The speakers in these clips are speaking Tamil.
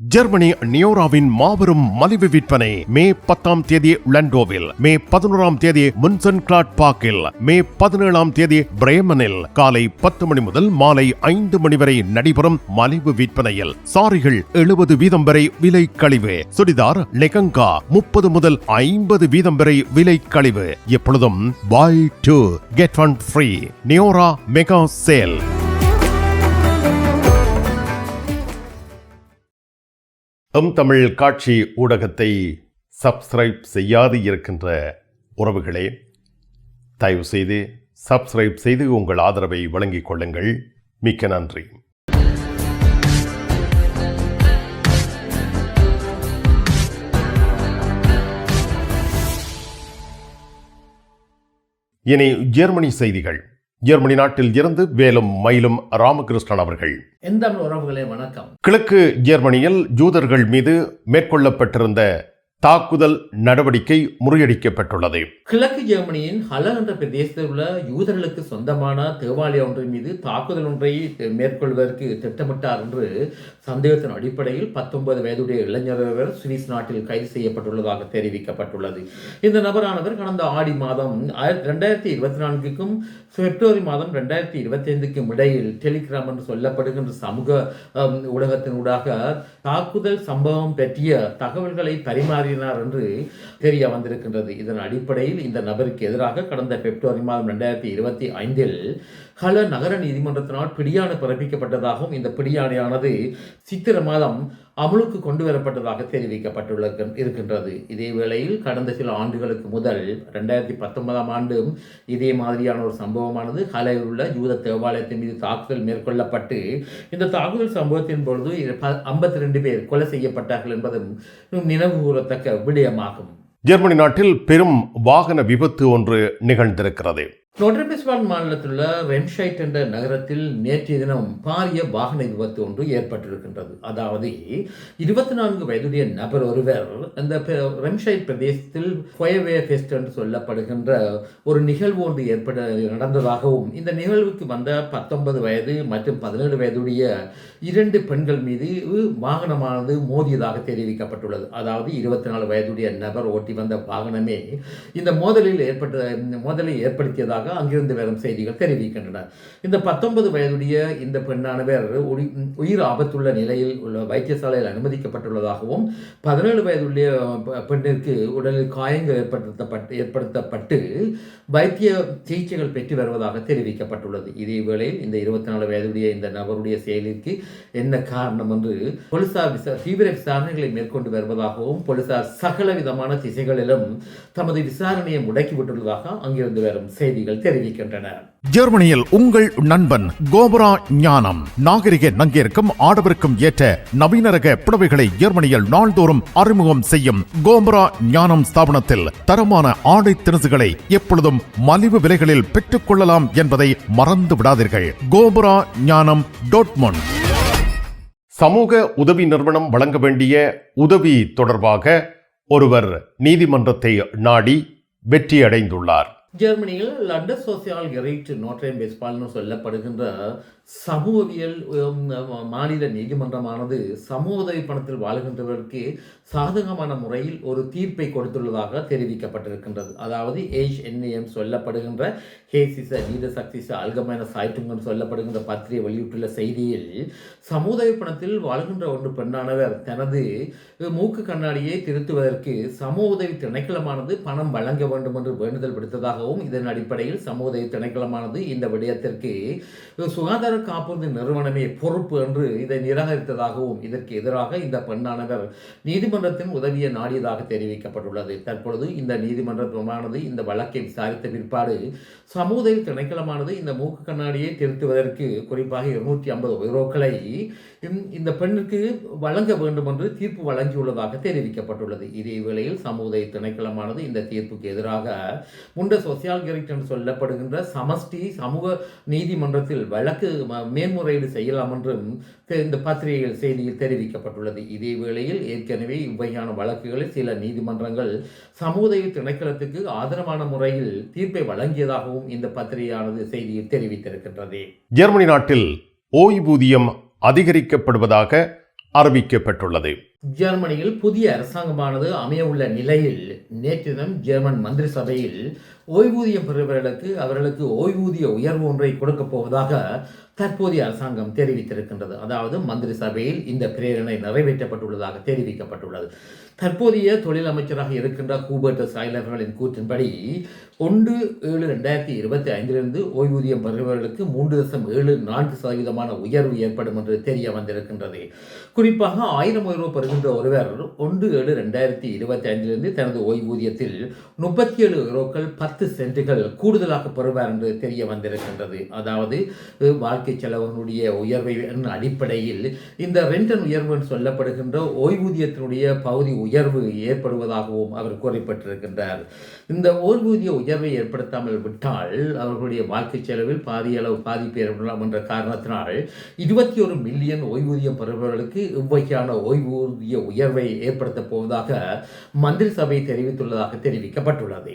ஜெர்மனி நியோராவின் மாபெரும் மலிவு விற்பனை மே பத்தாம் தேதி லண்டோவில் மே பதினோராம் தேதி முன்சன் கிளாட் பார்க்கில் மே பதினேழாம் தேதி பிரேமனில் காலை பத்து மணி முதல் மாலை ஐந்து மணி வரை நடைபெறும் மலிவு விற்பனையில் சாரிகள் எழுபது வீதம் வரை விலை கழிவு சுடிதார் லெகங்கா முப்பது முதல் ஐம்பது வீதம் வரை விலை கழிவு. எப்பொழுதும் buy two get one free நியோரா mega sale. M Tamil காட்சி ஊடகத்தை சப்ஸ்கிரைப் செய்யாது இருக்கின்ற உறவுகளே தயவு செய்து சப்ஸ்கிரைப் செய்து உங்கள் ஆதரவை வழங்கிக் கொள்ளுங்கள். மிக்க நன்றி. இனி ஜெர்மனி செய்திகள். ஜெர்மனி நாட்டில் இருந்து வேலும் மயிலும் ராமகிருஷ்ணன் அவர்கள். எந்த உறவுகளே வணக்கம். கிழக்கு ஜெர்மனியில் ஜூதர்கள் மீது மேற்கொள்ளப்பட்டிருந்த தாக்குதல் நடவடிக்கை முறியடிக்கப்பட்டுள்ளது. கிழக்கு ஜெர்மனியின் ஹல என்ற பிரதேசத்தில் உள்ள யூதர்களுக்கு சொந்தமான தேவாலயம் ஒன்றின் மீது தாக்குதல் ஒன்றை மேற்கொள்வதற்கு திட்டமிட்டார் என்று சந்தேகத்தின் அடிப்படையில் பத்தொன்பது வயதுடைய இளைஞர் ஒருவர் சுவிஸ் நாட்டில் கைது செய்யப்பட்டுள்ளதாக தெரிவிக்கப்பட்டுள்ளது. இந்த நபரானவர் கடந்த ஆடி மாதம் ஆயிரத்தி ரெண்டாயிரத்தி இருபத்தி நான்குக்கும் பிப்ரவரி மாதம் ரெண்டாயிரத்தி இருபத்தி ஐந்துக்கும் இடையில் டெலிகிராம் என்று சொல்லப்படுகின்ற சமூக ஊடகத்தினூடாக தாக்குதல் சம்பவம் பற்றிய தகவல்களை பரிமாறி மாறினார் என்று தெரிய வந்திருக்கின்றது. இதன் அடிப்படையில் இந்த நபருக்கு எதிராக கடந்த பிப்ரவரி மாதம் ரெண்டாயிரத்தி இருபத்தி ஐந்தில் ஹல நகர நீதிமன்றத்தினால் பிடியாணை பிறப்பிக்கப்பட்டதாகவும் இந்த பிடியாணையானது சித்திர மாதம் அமுலுக்கு கொண்டு வரப்பட்டதாக தெரிவிக்கப்பட்டுள்ள இருக்கின்றது. இதே வேளையில் கடந்த சில ஆண்டுகளுக்கு முதல் ரெண்டாயிரத்தி பத்தொன்பதாம் ஆண்டும் இதே மாதிரியான ஒரு சம்பவமானது ஹலையில் உள்ள யூத தேவாலயத்தின் மீது தாக்குதல் மேற்கொள்ளப்பட்டு இந்த தாக்குதல் சம்பவத்தின் பொழுது ஐம்பத்தி ரெண்டு பேர் கொலை செய்யப்பட்டார்கள் என்பதும் நினைவு கூறத்தக்க விடயமாகும். ஜெர்மனி நாட்டில் பெரும் வாகன விபத்து ஒன்று நிகழ்ந்திருக்கிறது. நோட்ரபிஸ்பால் மாநிலத்தில் உள்ள ரெம்ஷைட் என்ற நகரத்தில் நேற்றைய தினம் பாரிய வாகன விபத்து ஒன்று ஏற்பட்டிருக்கின்றது. அதாவது இருபத்தி நான்கு வயதுடைய நபர் ஒருவர் அந்த பெ- ரெம்ஷைட் பிரதேசத்தில் ஃபயர்வே ஃபெஸ்ட் என்று சொல்லப்படுகின்ற ஒரு நிகழ்வு ஒன்று ஏற்பட நடந்ததாகவும் இந்த நிகழ்வுக்கு வந்த பத்தொன்பது வயது மற்றும் பதினேழு வயதுடைய இரண்டு பெண்கள் மீது வாகனமானது மோதியதாக தெரிவிக்கப்பட்டுள்ளது. அதாவது இருபத்தி நாலு வயதுடைய நபர் ஓட்டி வந்த வாகனமே இந்த மோதலில் ஏற்பட்ட மோதலை ஏற்படுத்தியதாக அங்கிருந்து வரும் செய்திகள் தெரிவிக்கின்றன. இந்த பத்தொன்பது வயதுடைய இந்த பெண்ணானவர் உயிர் ஆபத்துள்ள நிலையில் உள்ள வைத்தியசாலையில் அனுமதிக்கப்பட்டுள்ளதாகவும் பதினேழு வயதுடைய பெண்ணிற்கு உடலில் காயங்கள் ஏற்படுத்தப்பட்டு ஏற்படுத்தப்பட்டு வைத்திய சிகிச்சைகள் பெற்று வருவதாக தெரிவிக்கப்பட்டுள்ளது. இதே வேளையில் இந்த இருபத்தி நாலு வயதுடைய இந்த நபருடைய செயலிற்கு என்ன காரணம் என்று போலீசார் விசா தீவிர விசாரணைகளை மேற்கொண்டு வருவதாகவும் போலீசார் சகல விதமான திசைகளிலும் தமது விசாரணையை முடக்கிவிட்டுள்ளதாக அங்கிருந்து வரும் செய்திகள் தெரிவிக்கின்றன. ஜெர்மனியில் உங்கள் நண்பன் கோபரா ஞானம். நாகரிக நங்கிற்கும் ஆடவருக்கும் ஏற்ற நவீன ரக புடவைகளை ஜெர்மனியில் நாள்தோறும் அறிமுகம் செய்யும் கோபரா ஞானம் ஸ்தாபனத்தில் தரமான ஆடை திணுசுகளை எப்பொழுதும் மலிவு விலைகளில் பெற்றுக் கொள்ளலாம் என்பதை மறந்து விடாதீர்கள். கோபரா ஞானம் டோட்மொன் சமூக உதவி நிறுவனம் வழங்க வேண்டிய உதவி தொடர்பாக ஒருவர் நீதிமன்றத்தை நாடி வெற்றியடைந்துள்ளார். ஜெர்மனியில் லண்டன் சோசியல் கெரைட் நோட்ரேம் பேஸ்பால்னு சொல்லப்படுகின்ற சமூகவியல் மாநில நீதிமன்றமானது சமூக உதவி பணத்தில் வாழ்கின்றவர்களுக்கு சாதகமான முறையில் ஒரு தீர்ப்பை கொடுத்துள்ளதாக தெரிவிக்கப்பட்டிருக்கின்றது. அதாவது ஏஜ் என்ஏஎம் சொல்லப்படுகின்ற ஹேசிச நீத சக்திச அல்கமான சாய்ட்டுங்கன் சொல்லப்படுகின்ற பத்திரிகை வெளியிட்டுள்ள செய்தியில் சமூக உதவி பணத்தில் வாழ்கின்ற ஒன்று பெண்ணானவர் தனது மூக்கு கண்ணாடியை திருத்துவதற்கு சமூக உதவி திணைக்களமானது பணம் வழங்க வேண்டும் என்று வேண்டுதல் விடுத்ததாகவும் இதன் அடிப்படையில் சமூக உதவி திணைக்களமானது இந்த விடயத்திற்கு சுகாதார காப்புறுதி நிறுவனமே பொறுப்பு என்று இதை நிராகரித்ததாகவும் இதற்கு எதிராக இந்த பெண்ணானவர் நீதிமன்றத்தின் உதவியை நாடியதாக தெரிவிக்கப்பட்டுள்ளது. தற்பொழுது இந்த நீதிமன்றமானது இந்த வழக்கை விசாரித்த பிற்பாடு சமூக திணைக்களமானது இந்த மூக்கு கண்ணாடியை திருத்துவதற்கு குறிப்பாக இருநூற்றி ஐம்பது யூரோக்களை இந்த- பெண்ணுக்கு வழங்க வேண்டும் என்று தீர்ப்பு வழங்கியுள்ளதாக தெரிவிக்கப்பட்டுள்ளது. இதே வேளையில் சமூக திணைக்களமானது இந்த தீர்ப்புக்கு எதிராக முண்ட சோசியால் கெரிட் என்று சொல்லப்படுகின்ற சமஷ்டி சமூக நீதிமன்றத்தில் வழக்கு மேன்முறையீடு செய்யலாம் என்றும் இந்த பத்திரிகைகள் செய்தியில் தெரிவிக்கப்பட்டுள்ளது. இதே வேளையில் ஏற்கனவே இவ்வகையான வழக்குகளில் சில நீதிமன்றங்கள் சமூக திணைக்களத்துக்கு ஆதரவான முறையில் தீர்ப்பை வழங்கியதாகவும் இந்த பத்திரிகையானது செய்தியில் தெரிவித்திருக்கின்றது. ஜெர்மனி நாட்டில் ஓய்வூதியம் அதிகரிக்கப்படுவதாக அறிவிக்கப்பட்டுள்ளது. ஜெர்மனியில் புதிய அரசாங்கமானது அமைய உள்ள நிலையில் நேற்று தினம் ஜெர்மன் மந்திரி சபையில் ஓய்வூதியம் பெறுபவர்களுக்கு அவர்களுக்கு ஓய்வூதிய உயர்வு ஒன்றை கொடுக்கப் போவதாக தற்போதைய அரசாங்கம் தெரிவித்திருக்கின்றது. அதாவது மந்திரி சபையில் இந்த பிரேரணை நிறைவேற்றப்பட்டுள்ளதாக தெரிவிக்கப்பட்டுள்ளது. தற்போதைய தொழில் அமைச்சராக இருக்கின்ற ஹூபர்ட் சாய்லர்களின் கூற்றின்படி ஒன்று ஏழு ரெண்டாயிரத்தி இருபத்தி ஐந்திலிருந்து ஓய்வூதியம் பெறுபவர்களுக்கு மூன்று தசம் ஏழு நான்கு சதவீதமான உயர்வு ஏற்படும் என்று தெரிய வந்திருக்கின்றது. குறிப்பாக ஆயிரம் ரூபாய் பெறுகின்ற ஒருவர் ஒன்று ஏழு ரெண்டாயிரத்தி இருபத்தி ஐந்திலிருந்து தனது ஓய்வூதியத்தில் முப்பத்தி ஏழு யூரோக்கள் பத்து சென்ட்டுகள் கூடுதலாக பெறுவார் என்று தெரிய வந்திருக்கின்றது. அதாவது வாழ்க்கை செலவனுடைய உயர்வை அடிப்படையில் இந்த ரெண்டன் உயர்வு என்று சொல்லப்படுகின்ற ஓய்வூதியத்தினுடைய பகுதி உயர்வு ஏற்படுவதாகவும் அவர் கூறப்பட்டிருக்கின்றார். இந்த ஓய்வூதிய உயர்வை ஏற்படுத்தாமல் விட்டால் அவர்களுடைய வாழ்க்கை செலவில் பாதி அளவு பாதிப்பு ஏற்படலாம் என்ற காரணத்தினால் இருபத்தி ஒரு மில்லியன் ஓய்வூதியம் பெறுபவர்களுக்கு இவ்வகையான ஓய்வூதிய உயர்வை ஏற்படுத்தப் போவதாக மந்திரி சபை தெரிவித்துள்ளதாக தெரிவிக்கப்பட்டுள்ளது.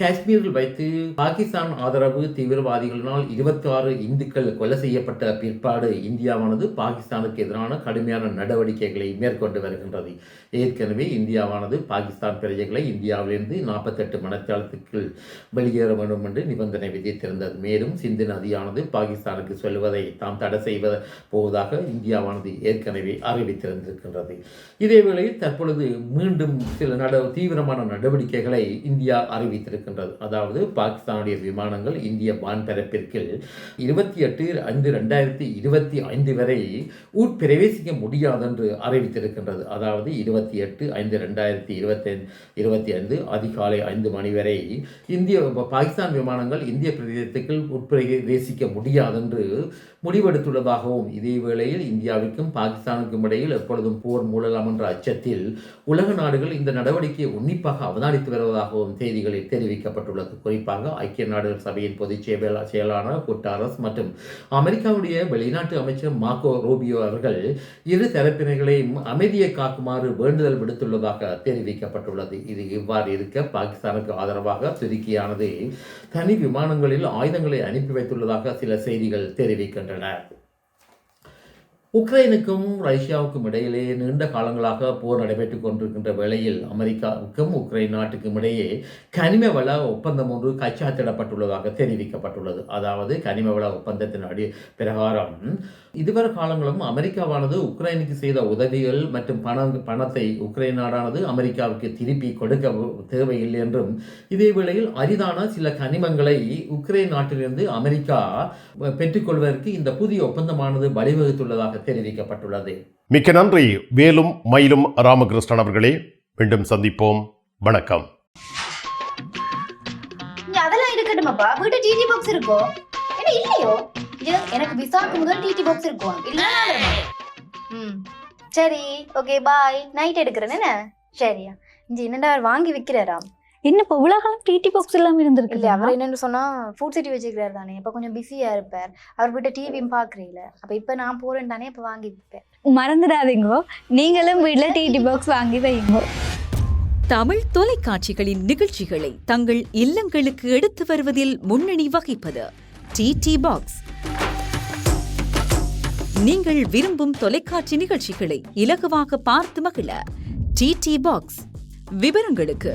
காஷ்மீரில் வைத்து பாகிஸ்தான் ஆதரவு தீவிரவாதிகளினால் இருபத்தி ஆறு இந்துக்கள் கொலை செய்யப்பட்ட பிற்பாடு இந்தியாவானது பாகிஸ்தானுக்கு எதிரான கடுமையான நடவடிக்கைகளை மேற்கொண்டு வருகின்றது. ஏற்கனவே இந்தியாவானது பாகிஸ்தான் பிரஜைகளை இந்தியாவிலிருந்து நாற்பத்தெட்டு மணக்காலத்துக்குள் வெளியேற வேண்டும் என்று நிபந்தனை விதித்திருந்தது. மேலும் சிந்து நதியானது பாகிஸ்தானுக்கு செல்வதை தாம் தடை செய்வ போவதாக இந்தியாவானது ஏற்கனவே அறிவித்திருந்திருக்கின்றது. இதேவேளை தற்பொழுது மீண்டும் சில நட தீவிரமான நடவடிக்கைகளை இந்தியா அறிவித்திருக்கிறது இருக்கின்றது. அதாவது பாகிஸ்தானுடைய விமானங்கள் இந்திய வான்பரப்பிற்கில் இருபத்தி எட்டு ஐந்து ரெண்டாயிரத்தி இருபத்தி ஐந்து வரை உட்பிரவேசிக்க முடியாதென்று அறிவித்திருக்கின்றது. அதாவது இருபத்தி எட்டு ஐந்து ரெண்டாயிரத்தி இருபத்தி இருபத்தி ஐந்து அதிகாலை ஐந்து மணி வரை இந்திய பாகிஸ்தான் விமானங்கள் இந்திய பிரதேசத்துக்குள் உட்பிரவேசிக்க முடியாதென்று முடிவெடுத்துள்ளதாகவும் இதே வேளையில் இந்தியாவிற்கும் பாகிஸ்தானுக்கும் இடையில் எப்பொழுதும் போர் மூழலாம் என்ற அச்சத்தில் உலக நாடுகள் இந்த நடவடிக்கையை உன்னிப்பாக அவதானித்து வருவதாகவும் செய்திகளில் தெரிவிக்கப்பட்டுள்ளது. குறிப்பாக ஐக்கிய நாடுகள் சபையின் பொதுச் செயலாளர் குட்டாரஸ் மற்றும் அமெரிக்காவுடைய வெளிநாட்டு அமைச்சர் மார்க்கோ ரூபியோ அவர்கள் இரு தரப்பினர்களையும் அமைதியை காக்குமாறு வேண்டுதல் விடுத்துள்ளதாக தெரிவிக்கப்பட்டுள்ளது. இது இவ்வாறு இருக்க பாகிஸ்தானுக்கு ஆதரவாக துருக்கியானது தனி விமானங்களில் ஆயுதங்களை அனுப்பி வைத்துள்ளதாக சில செய்திகள் தெரிவிக்கின்றன. உக்ரைனுக்கும் ரஷ்யாவுக்கும் இடையிலே நீண்ட காலங்களாக போர் நடைபெற்றுக் கொண்டிருக்கின்ற வேளையில் அமெரிக்காவுக்கும் உக்ரைன் நாட்டுக்கும் இடையே கனிம வள ஒப்பந்தம் ஒன்று கைச்சாத்திடப்பட்டுள்ளதாக தெரிவிக்கப்பட்டுள்ளது. அதாவது கனிம வள ஒப்பந்தத்தின் அடி பிரகாரம் இதுவரை காலங்களும் அமெரிக்காவானது உக்ரைனுக்கு செய்த உதவிகள் மற்றும் பணம் பணத்தை உக்ரைன் நாடானது அமெரிக்காவுக்கு திருப்பி கொடுக்க தேவையில்லை என்றும் இதே வேளையில் அரிதான சில கனிமங்களை உக்ரைன் நாட்டிலிருந்து அமெரிக்கா பெற்றுக்கொள்வதற்கு இந்த புதிய ஒப்பந்தமானது வழிவகுத்துள்ளதாக தெரிவிக்கப்பட்டுள்ளது. மிக்க நன்றி. வேலும் மயிலும் ராமகிருஷ்ணன் அவர்களே மீண்டும் சந்திப்போம். வணக்கம். அதெல்லாம் இருக்கட்டுமாப்பா? வீட்டு டிடி பாக்ஸ் இருக்கோ? என்ன இல்லையோ? எனக்கு விசாக்கு முதல் டிடி பாக்ஸ் இருக்கும் இல்ல ம். சரி ஓகே பாய் நைட் எடுக்கிறேன் என்ன? சரியா. இங்க என்னடா வாங்கி விக்கிறாராம் என்ன இப்போ இவ்வளவு காலம் டிடி பாக்ஸ் இல்ல இருந்திருக்கு அவர் என்னன்னு சொன்னா ஃபுட் சிட்டி வச்சுக்கிறாரு தானே இப்ப கொஞ்சம் பிஸியா இருப்பார். அவர் வீட்டை டிவியும் பாக்குறீல அப்ப இப்ப நான் போறேன் தானே இப்ப வாங்கி விற்பேன் மறந்துடாதீங்க. நீங்களும் வீட்ல டிடி பாக்ஸ் வாங்கி வைங்க. தமிழ் தொலைக்காட்சிகளின் நிகழ்ச்சிகளை தங்கள் இல்லங்களுக்கு எடுத்து வருவதில் முன்னணி வகிப்பது டிடி பாக்ஸ் நீங்கள் விரும்பும் தொலைக்காட்சி நிகழ்ச்சிகளை இலகுவாக பார்த்து மகிழ டிடி பாக்ஸ் விவரங்களுக்கு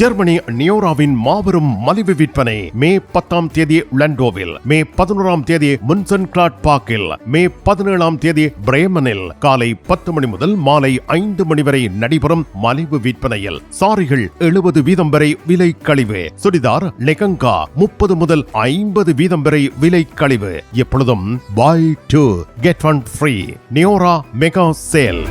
ஜெர்மனி நியோராவின் மாபெரும் மலிவு விற்பனை மே பத்தாம் தேதி லண்டோவில் மே பதினோராம் தேதி முன்சன் கிளாட் பார்க்கில் மே பதினேழாம் தேதி பிரேமனில் காலை பத்து மணி முதல் மாலை ஐந்து மணி வரை நடைபெறும் மலிவு விற்பனையில். சாரிகள் எழுபது வீதம் வரை விலை கழிவு. சுடிதார் லெகங்கா முப்பது முதல் ஐம்பது வீதம் வரை விலை கழிவு. எப்பொழுதும் buy two get one free நியோரா mega sale.